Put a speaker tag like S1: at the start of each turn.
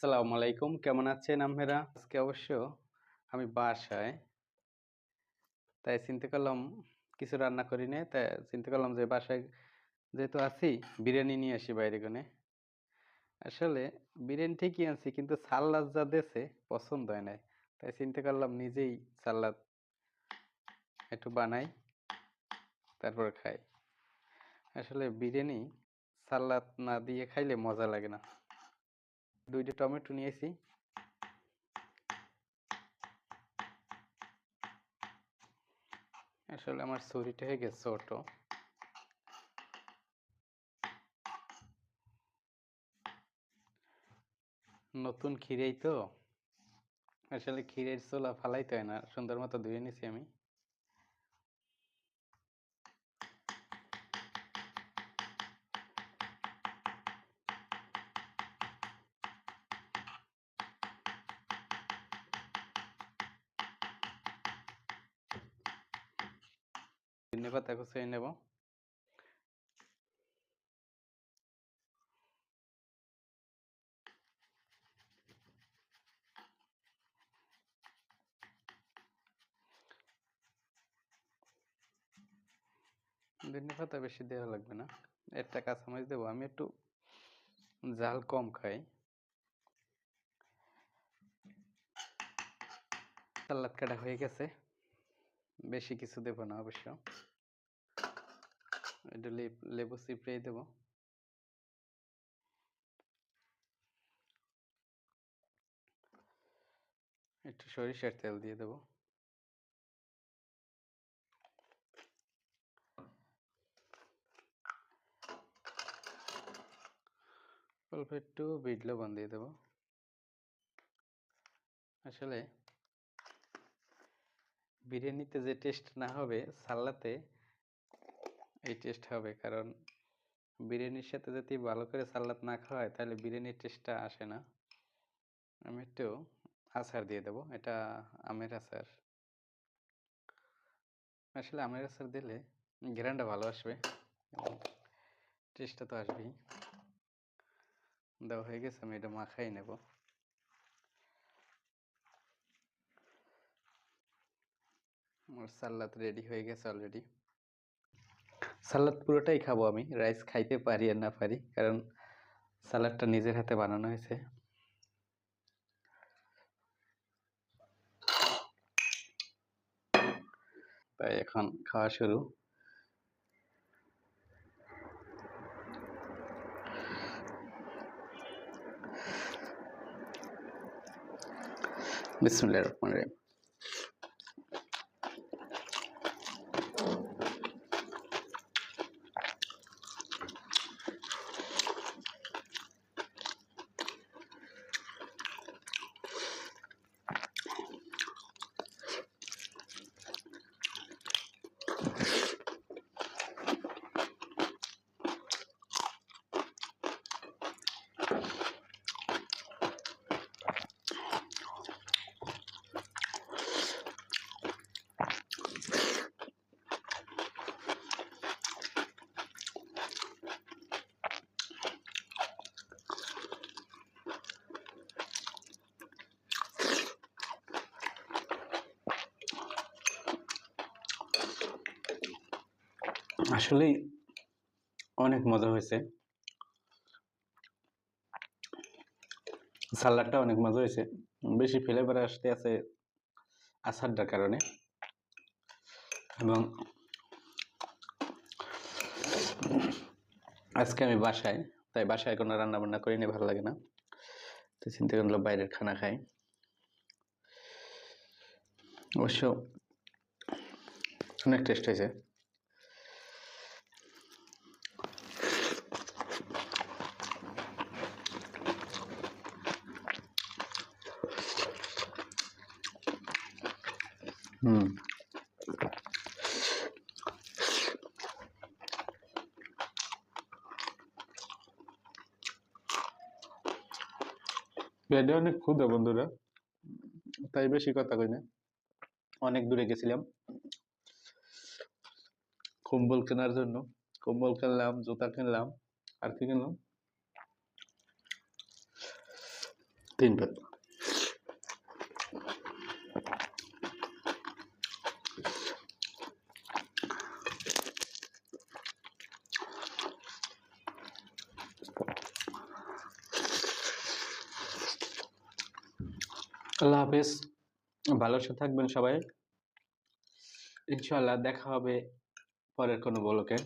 S1: আসসালামু আলাইকুম। কেমন আছেন আপনারা আজকে অবশ্য আমি বাসায়। তাই চিন্তা করলাম, কিছু রান্না করি নাই। তাই চিন্তা করলাম যে বাসায় যেহেতু আছি, বিরিয়ানি নিয়ে আসি বাইরে কোনে আসলে বিরিয়ানি ঠিকই আনছি, কিন্তু সাল্লাদ যা দেছে, পছন্দ হয় নাই। তাই চিন্তা করলাম নিজেই সাল্লাদ একটু বানাই, তারপরে খাই। আসলে বিরিয়ানি সালাদ না দিয়ে খাইলে মজা লাগে না। দুইটা টমেটো নিয়েছি। আসলে আমার ছুরিটা হয়ে গেছে ছোট। নতুন খিরেই তো। আসলে ক্ষীরের চোলা ফালাইতে হয় না, সুন্দর মতো ধুয়ে নিছি আমি। ধনে পাতা কুচিয়ে নেব। ধনে বেশি দেওয়া লাগবে না। একটা কাঁচামরিচ দেবো, আমি একটু জাল কম খাই। সালাদ কাটা হয়ে গেছে। বেশি কিছু দেবো না অবশ্য। এটা লেবু চিপড়ে দেবো। একটু সরিষার তেল দিয়ে দেবো। অল্প একটু বিট লবণ দিয়ে দেবো। আসলে বিরিয়ানিতে যে টেস্ট না হবে সাল্লাতে এই টেস্ট হবে। কারণ বিরিয়ানির সাথে যদি ভালো করে সালাদ না খাওয়া হয়, তাহলে বিরিয়ানির টেস্টটা আসে না। আমি একটু আচার দিয়ে দেবো। এটা আমের আচার। আসলে আমের আচার দিলে ঘ্রানটা ভালো আসবে। টেস্টটা তো আসবেই। দেওয়া হয়ে গেছে, আমি এটা মাখাই নেব। আমার সালাদ রেডি হয়ে গেছে অলরেডি সালাদ পুরোটাই খাব আমি রাইস খাইতে পারি আর না পারি, কারণ সালাদটা নিজের হাতে বানানো হয়েছে। তাই এখন খাওয়া শুরু। বিসমুল্লাহ রহমান রহিম। আসলেই অনেক মজা হয়েছে। সালাডটা অনেক মজা হয়েছে। বেশি ফ্লেভার আসতে আছে আচারটার কারণে। এবং আজকে আমি বাসায়, তাই বাসায় কোনো রান্না বান্না করিনি, ভালো লাগে না। তো চিন্তা করল বাইরের খানা খাই। অবশ্য অনেক টেস্ট হয়েছে। হুম। অনেক ক্ষুদা বন্ধুরা। তাই বেশি কথা কই না। অনেক দূরে গেছিলাম। কম্বল কেনার জন্য। কম্বল কিনলাম, জুতা কিনলাম, আর কি কিনলাম?
S2: তিন প্লেট আল্লাহ হাফেজ। সে থাকবেন সবাই। ইনশাল্লাহ দেখা হবে পরের কোনো বলকে